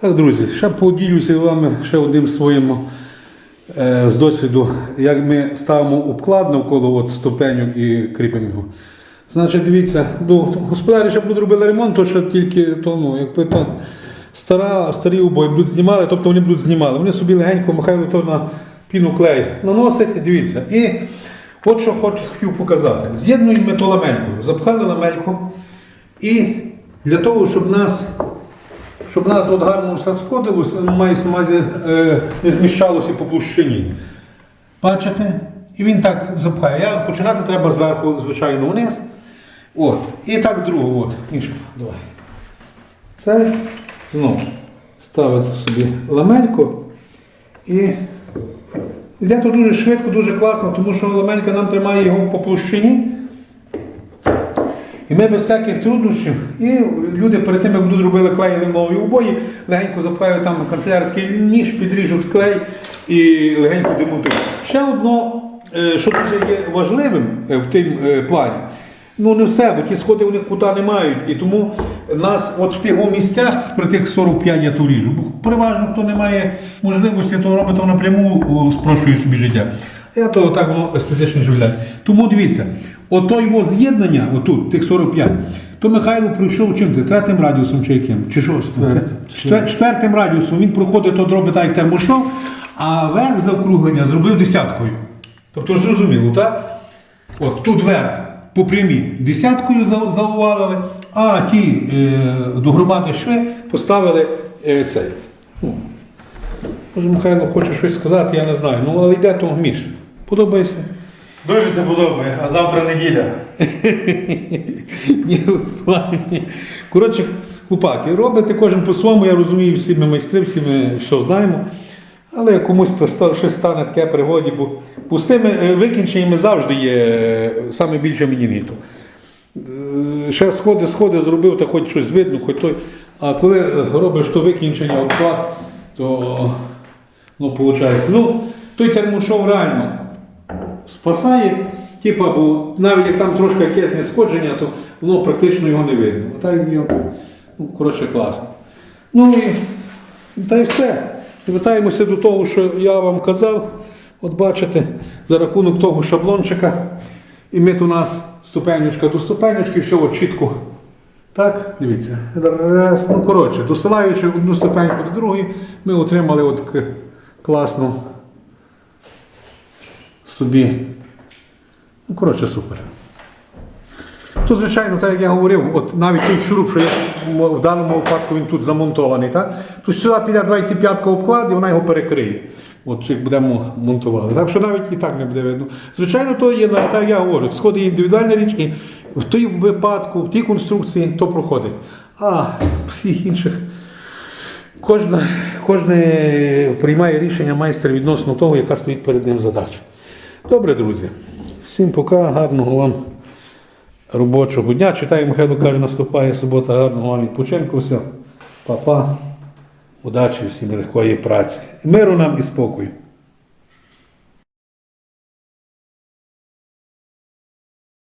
Так, друзі, ще поділюся вами ще одним своїм е, з досвіду, як ми ставимо обклад навколо от, ступеню і кріпимо. Значить, дивіться, ну, господарі ще будуть робили ремонт, то що тільки то, ну, якби то стара, старі обої будуть знімали, тобто вони будуть знімали. Вони собі легенько Михайло то на піну клей наносить, дивіться. І от що хотів показати. З'єднуємо ми то ламелькою. Запхали ламельку і для того, щоб нас щоб нас от гарно все сходилося, має на е, не зміщалося по площині. Бачите? І він так запхає. Я починати треба зверху, звичайно, вниз. От. І так другу. От. Іншу. Давай. Це знову ставити собі ламельку. І йде то дуже швидко, дуже класно, тому що ламелька нам тримає його по площині. І ми без всяких труднощів, і люди перед тим, як будуть робили клеїли нові обої, легенько запхають там канцелярський ніж, підріжуть клей і легенько демонтують. Ще одно, е, що дуже є важливим е, в тим е, плані. Ну не все, бо ті сходи у них кута не мають. І тому нас от в тих місцях, при тих 45 я ту ріжу. Бо переважно хто не має можливості, то робить напряму, спрощує собі життя. Я то так воно естетично виглядає. Тому дивіться, ото його з'єднання, отут, тих 45, то Михайло пройшов чим ти? Третім радіусом чи яким? Чи що? Четвер- Четвертим радіусом він проходить то дроби так, як термошов, а верх заокруглення зробив десяткою. Тобто зрозуміло, так? От тут верх по прямій десяткою заувалили, а ті е, до громади шви поставили е, цей. Ну, Михайло хоче щось сказати, я не знаю. Ну, але йде то Міш. Подобається? Дуже це подобає, а завтра неділя. Ні, в плані. Коротше, хлопаки, робите кожен по-своєму, я розумію, всі ми майстри, всі ми що знаємо. Але комусь просто щось стане таке пригоді, бо пустими е, викінченнями завжди є е, саме більше мінінгіту. Е, Ще сходи, сходи зробив, та хоч щось видно, хоч той. А коли робиш то викінчення, обклад, то ну, виходить. Ну, той термошов реально спасає, типа, бо навіть як там трошки якесь несходження, то воно практично його не видно. Так його, ну, коротше, класно. Ну і та й все. Вертаємося до того, що я вам казав. От бачите, за рахунок того шаблончика, і ми у нас ступенючка до ступенючки, все чітко. Так, дивіться. Раз, ну коротше, досилаючи одну ступеньку до другої, ми отримали от класну собі. Ну, коротше, супер. То, звичайно, так як я говорив, от навіть той шуруп, що я в даному випадку він тут замонтований, так? то сюди піде 25 обклад і вона його перекриє. От як будемо монтувати. Так що навіть і так не буде видно. Звичайно, то є, так як я говорю, сходи є індивідуальна річ, і в той випадку, в тій конструкції то проходить. А всіх інших кожне приймає рішення майстер відносно того, яка стоїть перед ним задача. Добре, друзі. Всім пока, гарного вам робочого дня. Читаю, Михайло каже, наступає субота, гарного вам відпочинку. Все. Па-па. Удачі, всім легкої праці. Миру нам і спокою.